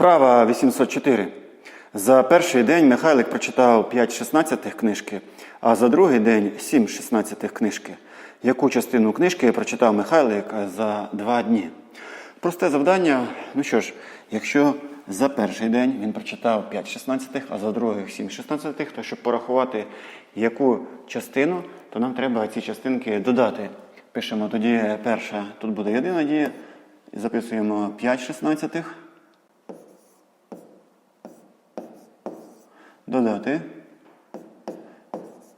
Вправа 804. За перший день Михайлик прочитав 5 шістнадцятих книжки, а за другий день 7 шістнадцятих книжки. Яку частину книжки прочитав Михайлик за два дні? Просте завдання. Ну що ж, якщо за перший день він прочитав 5 шістнадцятих, а за другий 7 шістнадцятих, то щоб порахувати яку частину, то нам треба ці частинки додати. Пишемо тоді перша, тут буде єдина дія, записуємо 5 шістнадцятих. Додати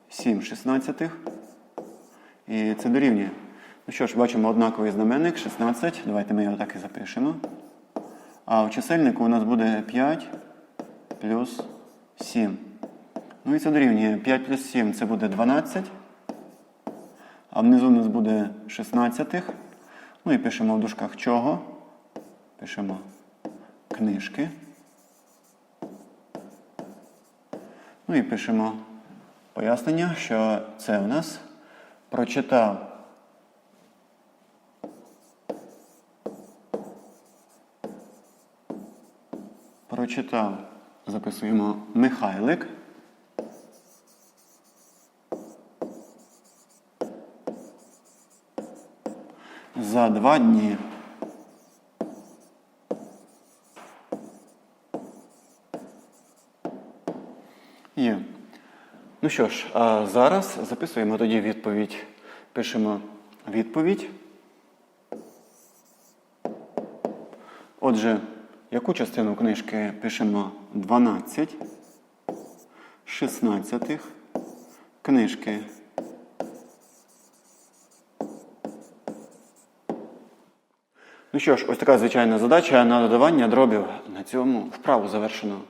7 шістнадцятих. І це дорівнює. Ну що ж, бачимо однаковий знаменник 16. Давайте ми його так і запишемо. А в чисельнику у нас буде 5 плюс 7. Ну і це дорівнює 5 плюс 7 це буде 12. А внизу у нас буде 16. Ну і пишемо в дужках чого. Пишемо книжки. Ну і пишемо пояснення, що це у нас прочитав прочитав, записуємо Михайлик. За два дні. Є. Ну що ж, а зараз записуємо тоді відповідь. Пишемо відповідь. Отже, яку частину книжки пишемо 12, 16 книжки. Ну що ж, ось така звичайна задача на додавання дробів на цьому вправу завершено.